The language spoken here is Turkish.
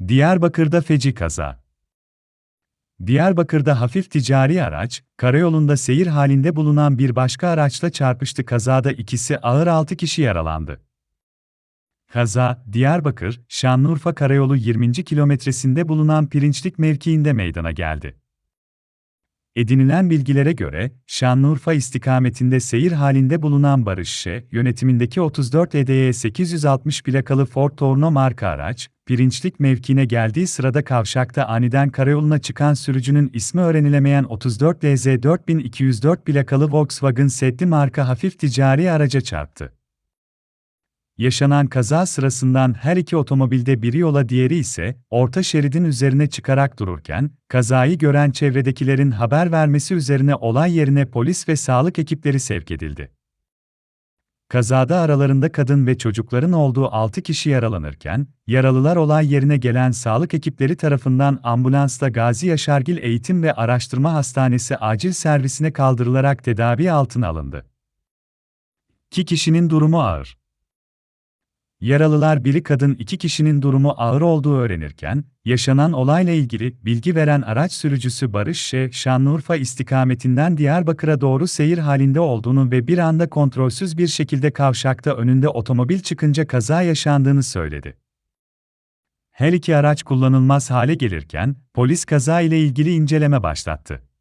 Diyarbakır'da feci kaza. Diyarbakır'da hafif ticari araç, karayolunda seyir halinde bulunan bir başka araçla çarpıştı. Kazada ikisi ağır 6 kişi yaralandı. Kaza, Diyarbakır, Şanlıurfa Karayolu 20. kilometresinde bulunan Pirinçlik mevkiinde meydana geldi. Edinilen bilgilere göre, Şanlıurfa istikametinde seyir halinde bulunan Barış Ş. yönetimindeki 34 EDY 860 plakalı Ford Torno marka araç, Pirinçlik mevkine geldiği sırada kavşakta aniden karayoluna çıkan sürücünün ismi öğrenilemeyen 34 LZ 4204 plakalı Volkswagen Seddi marka hafif ticari araca çarptı. Yaşanan kaza sırasından her iki otomobilde biri yola diğeri ise orta şeridin üzerine çıkarak dururken, kazayı gören çevredekilerin haber vermesi üzerine olay yerine polis ve sağlık ekipleri sevk edildi. Kazada aralarında kadın ve çocukların olduğu 6 kişi yaralanırken, yaralılar olay yerine gelen sağlık ekipleri tarafından ambulansla Gazi Yaşargil Eğitim ve Araştırma Hastanesi acil servisine kaldırılarak tedavi altına alındı. İki kişinin durumu ağır. Yaralılar biri kadın iki kişinin durumu ağır olduğu öğrenirken, yaşanan olayla ilgili bilgi veren araç sürücüsü Barış Ş. Şanlıurfa istikametinden Diyarbakır'a doğru seyir halinde olduğunu ve bir anda kontrolsüz bir şekilde kavşakta önünde otomobil çıkınca kaza yaşandığını söyledi. Her iki araç kullanılmaz hale gelirken, polis kaza ile ilgili inceleme başlattı.